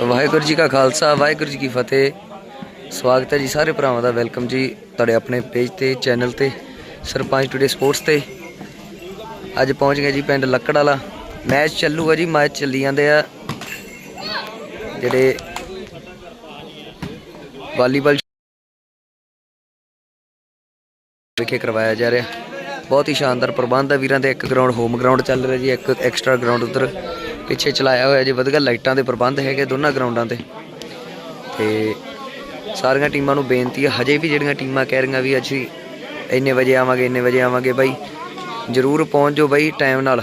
ਵਾਹਿਗੁਰੂ ਜੀ ਕਾ ਖਾਲਸਾ, ਵਾਹਿਗੁਰੂ ਜੀ ਕੀ ਫਤਿਹ। ਸਵਾਗਤ ਹੈ ਜੀ ਸਾਰੇ ਭਰਾਵਾਂ ਦਾ, ਵੈਲਕਮ ਜੀ ਤੁਹਾਡੇ ਆਪਣੇ ਪੇਜ ਤੇ, ਚੈਨਲ ਤੇ, ਸਰਪੰਚ ਟੂਡੇ ਸਪੋਰਟਸ ਤੇ। ਅੱਜ ਪਹੁੰਚ ਗਏ ਜੀ ਪਿੰਡ ਲੱਕੜ ਵਾਲਾ। ਮੈਚ ਚੱਲੂਗਾ ਜੀ, ਮੈਚ ਚੱਲੀ ਜਾਂਦੇ ਆ। ਜਿਹੜੇ ਵਾਲੀਬਾਲ ਵਿਖੇ ਕਰਵਾਇਆ ਜਾ ਰਿਹਾ। ਬਹੁਤ ਹੀ ਸ਼ਾਨਦਾਰ ਪ੍ਰਬੰਧ ਹੈ। ਵੀਰਾਂ ਦੇ ਇੱਕ ਗਰਾਊਂਡ ਹੋਮ ਗਰਾਊਂਡ ਚੱਲ ਰਿਹਾ ਜੀ, ਇੱਕ ਐਕਸਟਰਾ ਗਰਾਊਂਡ ਉਧਰ ਪਿੱਛੇ ਚਲਾਇਆ ਹੋਇਆ ਜੀ। ਵਧੀਆ ਲਾਈਟਾਂ ਦੇ ਪ੍ਰਬੰਧ ਹੈਗੇ ਦੋਨਾਂ ਗਰਾਊਂਡਾਂ ਤੇ। ਤੇ ਸਾਰੀਆਂ ਟੀਮਾਂ ਨੂੰ ਬੇਨਤੀ ਹੈ, ਹਜੇ ਵੀ ਜਿਹੜੀਆਂ ਟੀਮਾਂ ਕਹਿ ਰਹੀਆਂ ਵੀ ਅਸੀਂ ਇੰਨੇ ਵਜੇ ਆਵਾਂਗੇ, ਇੰਨੇ ਵਜੇ ਆਵਾਂਗੇ ਬਾਈ, ਜਰੂਰ ਪਹੁੰਚ ਜਾਓ ਬਾਈ ਟਾਈਮ ਨਾਲ।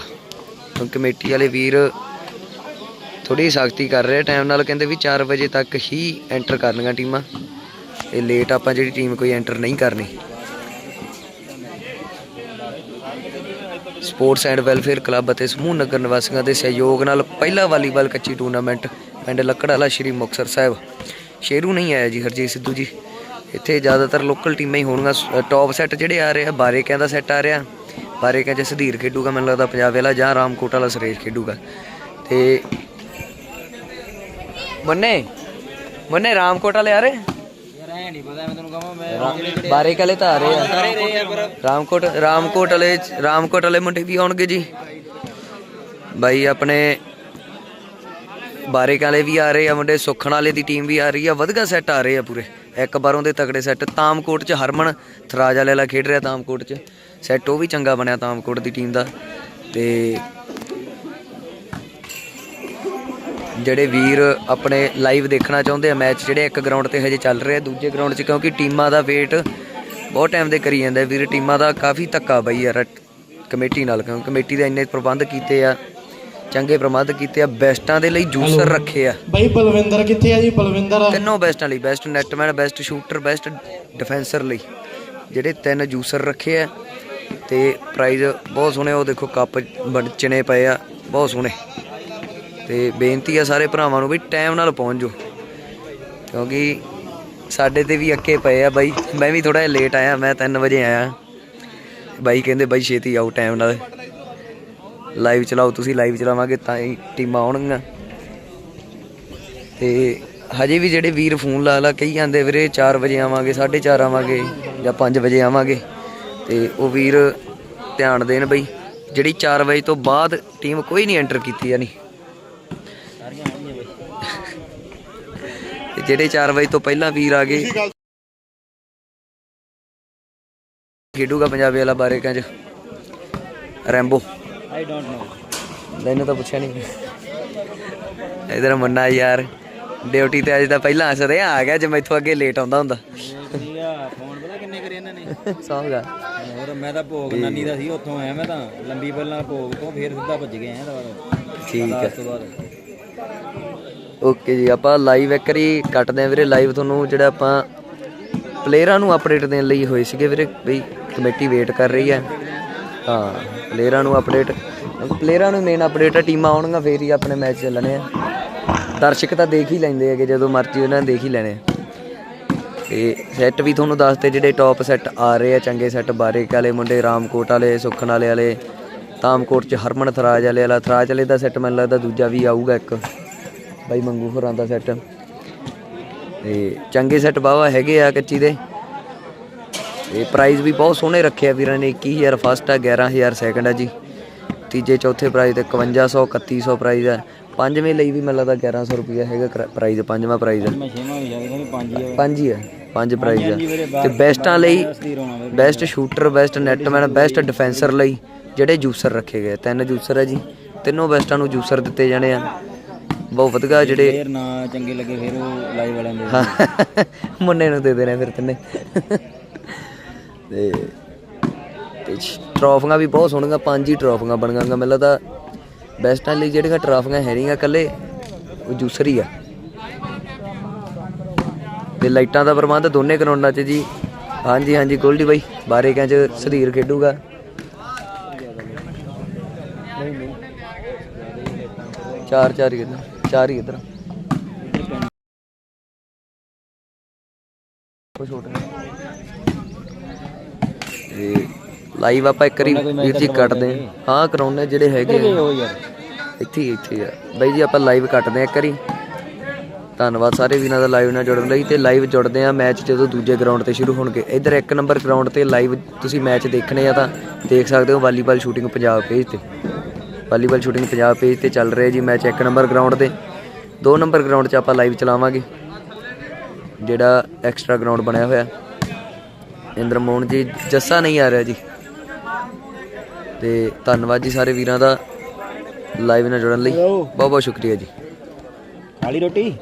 ਕਮੇਟੀ ਵਾਲੇ ਵੀਰ ਥੋੜੀ ਸਖਤੀ ਕਰ ਰਹੇ ਟਾਈਮ ਨਾਲ, ਕਹਿੰਦੇ ਵੀ 4 ਵਜੇ ਤੱਕ ਹੀ ਐਂਟਰ ਕਰਨੀਆਂ ਟੀਮਾਂ। ਇਹ ਲੇਟ ਆਪਾਂ ਜਿਹੜੀ ਟੀਮ ਕੋਈ ਐਂਟਰ ਨਹੀਂ ਕਰਨੀ। ਸਪੋਰਟਸ ਐਂਡ ਵੈਲਫੇਅਰ ਕਲੱਬ ਅਤੇ ਸਮੂਹ ਨਗਰ ਨਿਵਾਸੀਆਂ ਦੇ ਸਹਿਯੋਗ ਨਾਲ ਪਹਿਲਾ ਵਾਲੀਬਾਲ ਕੱਚੀ ਟੂਰਨਾਮੈਂਟ ਪਿੰਡ ਲੱਕੜਾਲਾ ਸ਼੍ਰੀ ਮੁਕਤਸਰ ਸਾਹਿਬ। ਸ਼ੇਰੂ ਨਹੀਂ ਆਇਆ ਜੀ, ਹਰਜੀਤ ਸਿੱਧੂ ਜੀ। ਇੱਥੇ ਜ਼ਿਆਦਾਤਰ ਲੋਕਲ ਟੀਮਾਂ ਹੀ ਹੋਣਗੀਆਂ। ਟੌਪ ਸੈੱਟ ਜਿਹੜੇ ਆ ਰਹੇ ਆ, ਬਾਰੇਕਿਆਂ ਦਾ ਸੈੱਟ ਆ ਰਿਹਾ। ਬਾਰੇਕਿਆਂ 'ਚ ਸੁਧੀਰ ਖੇਡੂਗਾ, ਮੈਨੂੰ ਲੱਗਦਾ ਪੰਜਾਬ ਵਾਲਾ, ਜਾਂ ਰਾਮਕੋਟ ਵਾਲਾ ਸੁਰੇਸ਼ ਖੇਡੂਗਾ। ਤੇ ਮੰਨੇ? ਮੰਨੇ ਰਾਮਕੋਟ ਵਾਲੇ ਆ ਰਹੇ? ਨਹੀਂ ਪਤਾ ਮੈਂ ਤੈਨੂੰ ਕਹਾਂ ਮੈਂ ਬਾਰੇ ਕਲੇ ਤਾਂ ਆ ਰਹੇ ਆ। ਰਾਮਕੋਟ ਰਾਮਕੋਟ ਵਾਲੇ ਰਾਮਕੋਟ ਵਾਲੇ ਮੁੰਡੇ ਵੀ ਆਉਣਗੇ ਜੀ। ਬਾਈ ਆਪਣੇ ਬਾਰੇ ਵਾਲੇ ਵੀ ਆ ਰਹੇ ਆ ਮੁੰਡੇ ਸੁਖਣ ਵਾਲੇ ਦੀ ਟੀਮ ਵੀ ਆ ਰਹੀ ਆ। ਵਧੀਆ ਸੈੱਟ ਆ ਰਹੇ ਆ ਪੂਰੇ। ਇੱਕ ਬਾਰੋਂ ਦੇ ਤਕੜੇ ਸੈੱਟ ਤਾਮਕੋਟ ਚ ਹਰਮਨ ਥਰਾਜ ਵਾਲੇ ਵਾਲਾ ਖੇਡ ਰਿਹਾ ਤਾਮਕੋਟ ਚ। ਸੈੱਟ ਉਹ ਵੀ ਚੰਗਾ ਬਣਿਆ ਤਾਮਕੋਟ ਦੀ ਟੀਮ ਦਾ। ਤੇ ਜਿਹੜੇ ਵੀਰ ਆਪਣੇ ਲਾਈਵ ਦੇਖਣਾ ਚਾਹੁੰਦੇ ਆ ਮੈਚ ਜਿਹੜੇ ਇੱਕ ਗਰਾਊਂਡ ਤੇ ਹਜੇ ਚੱਲ ਰਹੇ ਆ ਦੂਜੇ ਗਰਾਊਂਡ 'ਚ ਕਿਉਂਕਿ ਟੀਮਾਂ ਦਾ ਵੇਟ ਬਹੁਤ ਟਾਈਮ ਦੇ ਕਰੀ ਜਾਂਦੇ ਵੀਰ ਟੀਮਾਂ ਦਾ ਕਾਫੀ ਧੱਕਾ ਬਈ ਯਾਰ ਕਮੇਟੀ ਨਾਲ ਕਿਉਂਕਿ ਕਮੇਟੀ ਦੇ ਇੰਨੇ ਪ੍ਰਬੰਧ ਕੀਤੇ ਆ ਚੰਗੇ ਪ੍ਰਬੰਧ ਕੀਤੇ ਆ ਬੈਸਟਾਂ ਦੇ ਲਈ ਜੂਸਰ ਰੱਖੇ ਆ। ਬਾਈ ਬਲਵਿੰਦਰ ਕਿੱਥੇ ਆ ਜੀ? ਬਲਵਿੰਦਰ? ਤਿੰਨੋਂ ਬੈਸਟਾਂ ਲਈ best netman best shooter best defencer ਲਈ ਜਿਹੜੇ ਤਿੰਨ ਜੂਸਰ ਰੱਖੇ ਆ। ਤੇ ਪ੍ਰਾਈਜ਼ ਬਹੁਤ ਸੋਹਣੇ ਉਹ ਦੇਖੋ ਕੱਪ ਚਿਣੇ ਪਏ ਆ ਬਹੁਤ ਸੋਹਣੇ। ਤੇ ਬੇਨਤੀ ਆ ਸਾਰੇ ਭਰਾਵਾਂ ਨੂੰ ਵੀ ਟਾਈਮ ਨਾਲ ਪਹੁੰਚ। ਜਾਓ ਕਿਉਂਕਿ ਸਾਡੇ ਤੇ ਵੀ ਅੱਕੇ ਪਏ ਆ ਬਾਈ। ਮੈਂ ਵੀ ਥੋੜਾ ਜਿਹਾ ਲੇਟ ਆਇਆ, ਮੈਂ 3 ਵਜੇ ਆਇਆ। ਬਾਈ ਕਹਿੰਦੇ, ਬਾਈ ਛੇਤੀ ਆਓ ਟਾਈਮ ਨਾਲ। ਲਾਈਵ ਚਲਾਓ, ਤੁਸੀਂ ਲਾਈਵ ਚਲਾਵਾਂਗੇ ਤਾਂ ਹੀ ਟੀਮਾਂ ਆਉਣਗੀਆਂ। ਤੇ ਹਜੇ ਵੀ ਜਿਹੜੇ ਵੀਰ ਫੋਨ ਲਾ ਲਾ ਕਹੀ ਜਾਂਦੇ, ਵੀਰੇ 4 ਵਜੇ ਆਵਾਂਗੇ 4:30 ਆਵਾਂਗੇ ਜਾਂ 5 ਵਜੇ ਆਵਾਂਗੇ। ਤੇ ਉਹ ਵੀਰ ਧਿਆਨ ਦੇਣ ਬਈ। ਜਿਹੜੀ 4 ਵਜੇ ਤੋਂ ਬਾਅਦ ਟੀਮ ਕੋਈ ਨਹੀਂ ਐਂਟਰ ਕੀਤੀ ਯਾਨੀ। ਤੇ ਜਿਹੜੇ 4 ਵਜੇ ਤੋਂ ਪਹਿਲਾਂ ਵੀਰ ਆ ਗਏ ਖੇਡੂਗਾ ਪੰਜਾਬੀ ਵਾਲਾ ਬਾਰੇ ਕੰਜ ਰੈਂਬੋ। ਆਈ ਡੋਨਟ ਨੋ ਮੈਨੂੰ ਤਾਂ ਪੁੱਛਿਆ ਨਹੀਂ। ਇਧਰ ਮੰਨਾ ਯਾਰ ਡਿਊਟੀ ਤੇ ਅੱਜ ਤਾਂ ਪਹਿਲਾਂ ਹੱਸਦੇ ਆ ਆ ਗਿਆ ਜੇ ਮੈਥੋਂ ਅੱਗੇ ਲੇਟ ਆਉਂਦਾ ਹੁੰਦਾ। ਠੀਕ ਆ ਫੋਨ ਪਤਾ ਕਿੰਨੇ ਕਰੇ ਇਹਨਾਂ ਨੇ? ਸੌਂਗਾ ਹੋਰ ਮੈਂ ਤਾਂ ਭੋਗ ਨਾਨੀ ਦਾ ਸੀ ਉੱਥੋਂ ਆਇਆ ਮੈਂ ਤਾਂ। ਲੰਬੀ ਪਹਿਲਾਂ ਭੋਗ ਤੋਂ ਫੇਰ ਸਿੱਧਾ ਭੱਜ ਗਏ ਆ ਦੁਬਾਰਾ ਠੀਕ ਹੈ। ਓਕੇ ਜੀ, ਆਪਾਂ ਲਾਈਵ ਇੱਕ ਵਾਰੀ ਕੱਟਦੇ ਆ ਵੀਰੇ ਲਾਈਵ ਤੁਹਾਨੂੰ ਜਿਹੜਾ ਆਪਾਂ ਪਲੇਅਰਾਂ ਨੂੰ ਅਪਡੇਟ ਦੇਣ ਲਈ ਹੋਏ ਸੀਗੇ ਵੀਰੇ, ਬਈ ਕਮੇਟੀ ਵੇਟ ਕਰ ਰਹੀ ਹੈ। ਹਾਂ ਪਲੇਅਰਾਂ ਨੂੰ ਅਪਡੇਟ ਪਲੇਅਰਾਂ ਨੂੰ ਮੇਨ ਅਪਡੇਟ ਆ, ਟੀਮਾਂ ਆਉਣਗੀਆਂ, ਫੇਰ ਹੀ ਆਪਣੇ ਮੈਚ ਚੱਲਣੇ ਆ। ਦਰਸ਼ਕ ਤਾਂ ਦੇਖ ਹੀ ਲੈਂਦੇ ਹੈਗੇ, ਜਦੋਂ ਮਰਜ਼ੀ ਉਹਨਾਂ ਨੇ ਦੇਖ ਹੀ ਲੈਣੇ। ਆ ਤੇ ਸੈੱਟ ਵੀ ਤੁਹਾਨੂੰ ਦੱਸਦੇ, ਜਿਹੜੇ ਟੌਪ ਸੈੱਟ ਆ ਰਹੇ ਆ, ਚੰਗੇ ਸੈੱਟ ਬਾਰੇਕ ਵਾਲੇ ਮੁੰਡੇ, ਰਾਮਕੋਟ ਵਾਲੇ ਸੁਖਣ ਵਾਲੇ ਵਾਲੇ ਤਾਮਕੋਟ ਚ ਹਰਮਨ ਥਰਾਜ ਵਾਲੇ ਵਾਲਾ, ਥਰਾਜ ਵਾਲੇ ਦਾ ਸੈੱਟ ਮੈਨੂੰ ਲੱਗਦਾ ਦੂਜਾ ਵੀ ਆਊਗਾ ਇੱਕ। ਬਾਈ ਮੰਗੂ ਹੋਰਾਂ ਦਾ ਸੈੱਟ ਤੇ ਚੰਗੇ ਸੈੱਟ ਬਾਵਾ ਹੈਗੇ ਆ ਕੱਚੀ ਦੇ। ਤੇ ਪ੍ਰਾਈਜ਼ ਵੀ ਬਹੁਤ ਸੋਹਣੇ ਰੱਖੇ ਆ ਵੀਰਾਂ ਨੇ 21000 ਫਸਟ ਆ 11000 ਸੈਕੰਡ ਆ ਜੀ। ਤੀਜੇ, ਚੌਥੇ ਪ੍ਰਾਈਜ਼ ਤੇ 5100 3100 ਪ੍ਰਾਈਜ਼ ਆ। ਪੰਜਵੇਂ ਲਈ ਵੀ ਮੈਨੂੰ ਲੱਗਦਾ 1100 ਰੁਪਿਆ ਹੈਗਾ ਪ੍ਰਾਈਜ਼ ਪੰਜਵਾਂ ਪ੍ਰਾਈਜ਼ ਆ। ਪੰਜ ਹੀ ਆ, ਪੰਜ ਹੀ ਪ੍ਰਾਈਜ਼ ਆ। ਬਾਹਰ- ਤੇ ਬੈਸਟਾਂ ਲਈ best shooter best netman best defencer ਲਈ ਜਿਹੜੇ ਜੂਸਰ ਰੱਖੇ ਗਏ ਤਿੰਨ ਜੂਸਰ ਹੈ ਜੀ। ਤਿੰਨੋਂ ਬੈਸਟਾਂ ਨੂੰ ਜੂਸਰ ਦਿੱਤੇ ਜਾਣੇ ਆ। ਬਹੁਤ ਵਧੀਆ ਜਿਹੜੇ ਫੇਰ ਨਾ ਚੰਗੇ ਲੱਗੇ ਫੇਰ ਉਹ ਲਾਈਵ ਵਾਲਿਆਂ ਦੇ ਮੁੰਨੇ ਨੂੰ ਦੇ ਦੇਣੇ ਫਿਰ ਤਿੰਨੇ। ਤੇ ਤੇ ਟਰਾਫੀਆਂ ਵੀ ਬਹੁਤ ਸੋਹਣੀਆਂ ਪੰਜ ਹੀ ਟਰਾਫੀਆਂ ਬਣੀਆਂ ਮੈਨੂੰ ਲੱਗਦਾ ਬੈਸਟਾਂ ਲਈ ਜਿਹੜੀਆਂ ਟਰਾਫੀਆਂ ਹੈ ਨਹੀਂਆਂ ਇਕੱਲੇ ਉਹ ਜੂਸਰ ਹੀ ਆ। ਤੇ ਲਾਈਟਾਂ ਦਾ ਪ੍ਰਬੰਧ ਦੋਨੇ ਗਰਾਊਂਡਾਂ 'ਚ ਜੀ। ਹਾਂਜੀ ਹਾਂਜੀ ਗੋਲਡੀ ਬਾਈ ਬਾਰੇ ਕਹਿੰਚ ਸਧੀਰ ਖੇਡੂਗਾ। ਚਾਰ ਚਾਰ ਹੀ ਚਾਰ ਹੀ ਇੱਧਰ। ਉਹ ਛੋਟੇ ਤੇ ਲਾਈਵ ਆਪਾਂ ਇੱਕ ਵਾਰੀ ਵੀਰ ਜੀ ਕੱਟਦੇ ਹਾਂ। ਹਾਂ ਕਰਾਉਣੇ ਜਿਹੜੇ ਹੈਗੇ ਆ। ਉਹ ਯਾਰ। ਇੱਥੇ ਹੀ ਇੱਥੇ ਹੀ ਆ। ਬਾਈ ਜੀ ਆਪਾਂ ਲਾਈਵ ਕੱਟਦੇ ਆ ਇੱਕ ਵਾਰੀ। ਧੰਨਵਾਦ ਸਾਰੇ ਵੀਰਾਂ ਦਾ ਲਾਈਵ ਨਾਲ ਜੁੜਨ ਲਈ। ਤੇ ਲਾਈਵ ਜੁੜਦੇ ਆ ਮੈਚ ਜਦੋਂ ਦੂਜੇ ਗਰਾਊਂਡ ਤੇ ਸ਼ੁਰੂ ਹੋਣਗੇ। ਇੱਧਰ ਇੱਕ ਨੰਬਰ ਗਰਾਊਂਡ ਤੇ ਲਾਈਵ ਤੁਸੀਂ ਮੈਚ ਦੇਖਣੇ ਆ ਤਾਂ ਦੇਖ ਸਕਦੇ ਹੋ ਵਾਲੀਬਾਲ ਸ਼ੂਟਿੰਗ ਪੰਜਾਬ ਪੇਜ ਤੇ। ਵਾਲੀਬਾਲ ਸ਼ੂਟਿੰਗ ਪੰਜਾਬ ਪੇਜ ਤੇ ਚੱਲ ਰਿਹਾ ਜੀ ਮੈਚ ਇੱਕ ਨੰਬਰ ਗਰਾਊਂਡ ਤੇ। ਦੋ ਨੰਬਰ ਗਰਾਊਂਡ 'ਚ ਆਪਾਂ ਲਾਈਵ ਚਲਾਵਾਂਗੇ ਜਿਹੜਾ ਐਕਸਟਰਾ ਗਰਾਊਂਡ ਬਣਿਆ ਹੋਇਆ। ਇੰਦਰ ਮੋਹਨ ਜੀ ਜੱਸਾ ਨਹੀਂ ਆ ਰਿਹਾ ਜੀ। ਤੇ ਧੰਨਵਾਦ ਜੀ ਸਾਰੇ ਵੀਰਾਂ ਦਾ ਲਾਈਵ ਨਾਲ ਜੁੜਨ ਲਈ। ਬਹੁਤ ਬਹੁਤ ਸ਼ੁਕਰੀਆ ਜੀ। ਖਾਲੀ ਰੋਟੀ?